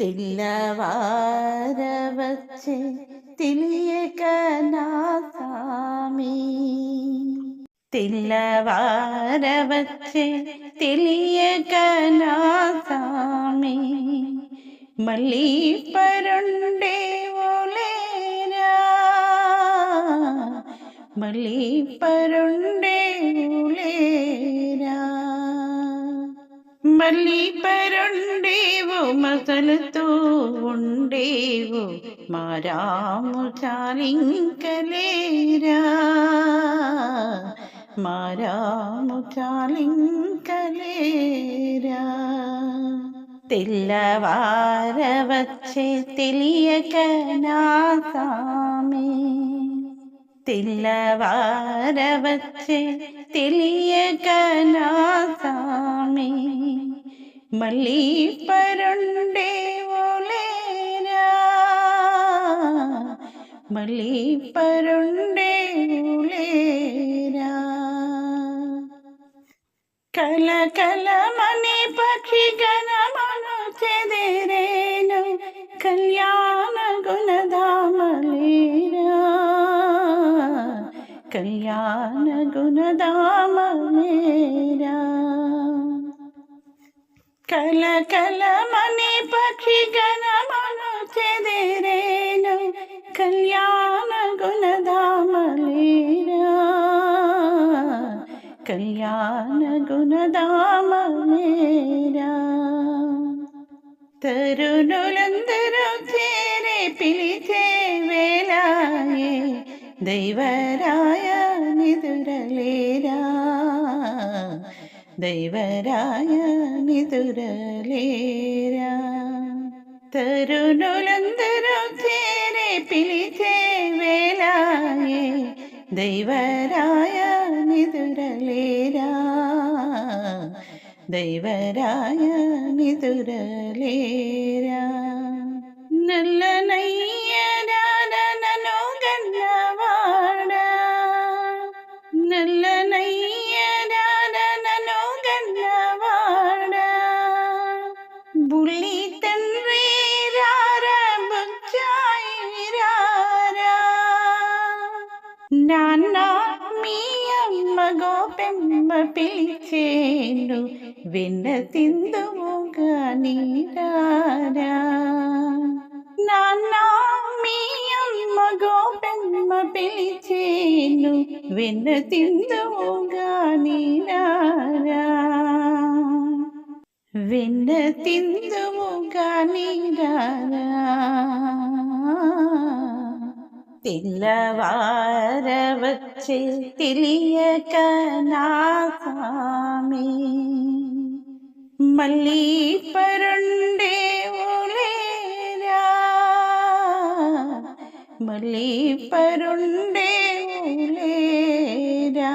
తెల్లవారవచ్చే తెలియక నా సామి తెల్లవారవచ్చే తెలియక నా సామి మళ్ళీ పరుండే ఓలేరా మళ్ళీ పరుండే ఓలేరా మళ్ళీ పరుండేవు మసలుతూ ఉండేవు మారాము చాలింకలేరా మారాము చాలింకలేరా తెల్లవారవచ్చే తెలియక నా సామి తెల్లవారవచ్చే తెలియక నా సామి മല്ലിപ്പരുണ്ടേ ഓലേര മല്ലിപ്പരുണ്ടേ ഓലേര കല കല മണി പക്ഷി ഗണമനു ചെതേരേനു. കല്യാണ ഗുണധാമലേര. കല്യാണ ഗുണധാമലേര. കല കല മനെ പക്ഷി ഗണമനു ചെതിരേനു. കല്യാണ ഗുണധാമലീര കല്യാണ ഗുണധാമലീര തരുണുലന്തരു ചേരെ പിളിച്ചേ വേലായേ. ദൈവരായ നിതുരലേ. ദൈവരായ നിതുരലേരാ. തേരെ പിളിച്ചേ വേലായെ. ദൈവരായ നിതുരലേരാ. ദൈവരായ നിതുരലേ నాన్న మీ అమ్మ గోపెమ్మ పిలిచేను. వెన్న తిందుము గాని రారా. నాన్న మీ అమ్మ గోపెమ్మ పిలిచేను. వెన్న తిందుము గాని రారా. వెన్న తిందుము గాని తెల్లవారవచ్చే తెలియక నా సామి మళ్ళీ పరుండే ఓలేరా మళ్ళీ పరుండే ఓలేరా